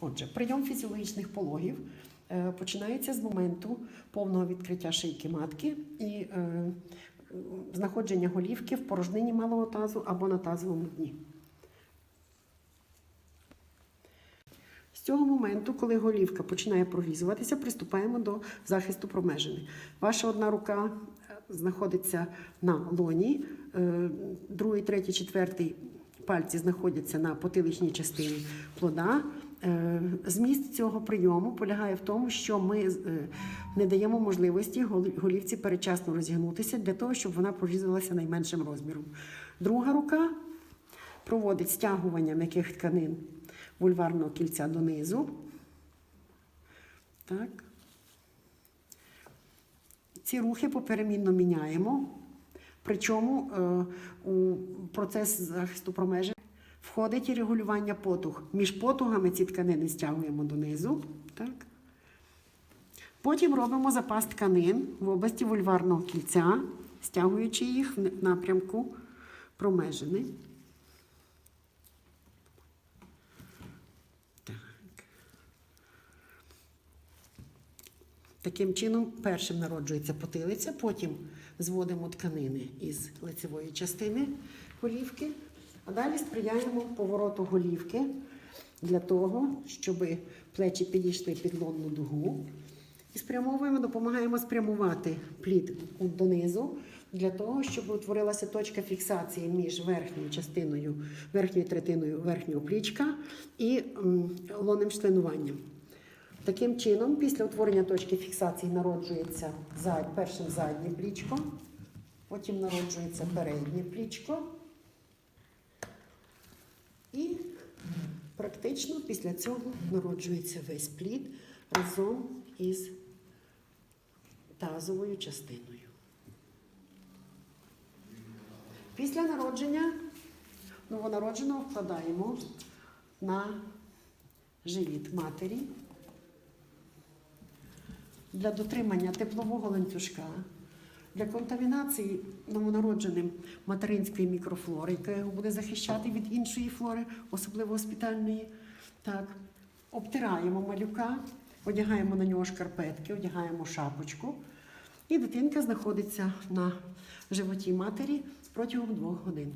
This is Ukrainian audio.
Отже, прийом фізіологічних пологів е, починається з моменту повного відкриття шийки матки і е, знаходження голівки в порожнині малого тазу або на тазовому дні. З цього моменту, коли голівка починає прорізуватися, приступаємо до захисту промежини. Ваша одна рука е, знаходиться на лоні, другий, третій, четвертий пальці знаходяться на потиличній частині плода. Е, Зміст цього прийому полягає в тому, що ми е, не даємо можливості голівці передчасно розігнутися для того, щоб вона прорізувалася найменшим розміром. Друга рука проводить стягування м'яких тканин вульварного кільця донизу. Так. Ці рухи поперемінно міняємо. Причому е, у процес захисту промежин входить і регулювання потуг. Між потугами ці тканини стягуємо донизу. Так. Потім робимо запас тканин в області вульварного кільця, стягуючи їх в напрямку промежини. Так. Таким чином, першим народжується потилиця, потім зводимо тканини із лицевої частини голівки, а далі сприяємо повороту голівки для того, щоб плечі підійшли під лонну дугу. І спрямовуємо, допомагаємо спрямувати плід донизу для того, щоб утворилася точка фіксації між верхньою частиною, верхньою третиною верхнього плічка і лонним членуванням. Таким чином, після утворення точки фіксації народжується першим заднє плічко, потім народжується переднє плічко. І практично після цього народжується весь плід разом із тазовою частиною. Після народження новонародженого вкладаємо на живіт матері для дотримання теплового ланцюжка, для контамінації новонародженим материнської мікрофлори, яка його буде захищати від іншої флори, особливо госпітальної. Так. Обтираємо малюка, одягаємо на нього шкарпетки, одягаємо шапочку. І дитинка знаходиться на животі матері протягом двох годин.